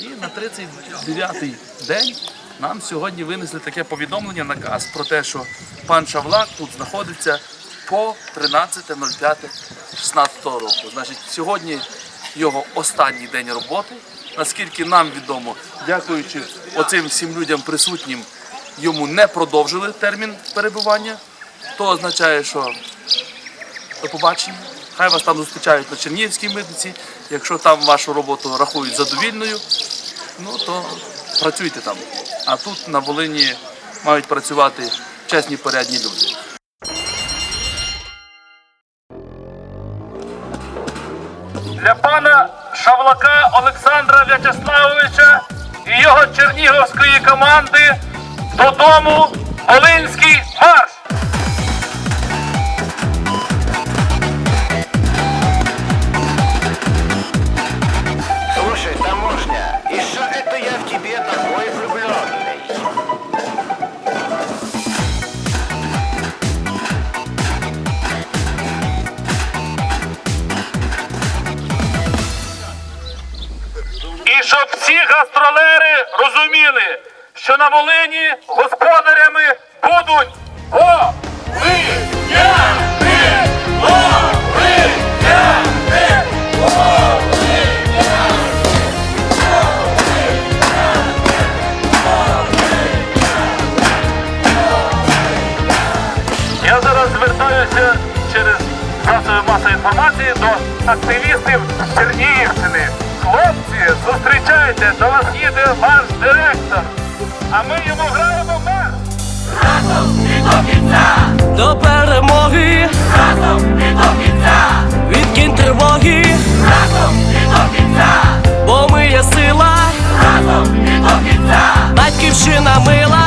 І на 39-й день нам сьогодні винесли таке повідомлення, наказ про те, що пан Шавлак тут знаходиться по 13.05.16 року. Значить, сьогодні його останній день роботи. Наскільки нам відомо, дякуючи оцим всім людям присутнім, йому не продовжили термін перебування. То означає, що до побачення. Хай вас там зустрічають на Чернігівській митниці. Якщо там вашу роботу рахують задовільною, ну то працюйте там. А тут на Волині мають працювати чесні порядні люди. Для пана Шавлака Олександра В'ячеславовича і його чернігівської команди додому Волинський марш! Тебе такой влюбленный? І щоб всі гастролери розуміли, що на Волині господарями будуть Я звертаюся через засоби масової інформації до активістів Чернігівщини. Хлопці, зустрічайте, до вас їде ваш директор. А ми йому граємо мер. Разом і до кінця. До перемоги. Разом і до кінця. Від тривоги. Разом і до кінця. Бо ми є сила. Разом і до кінця. Батьківщина мила.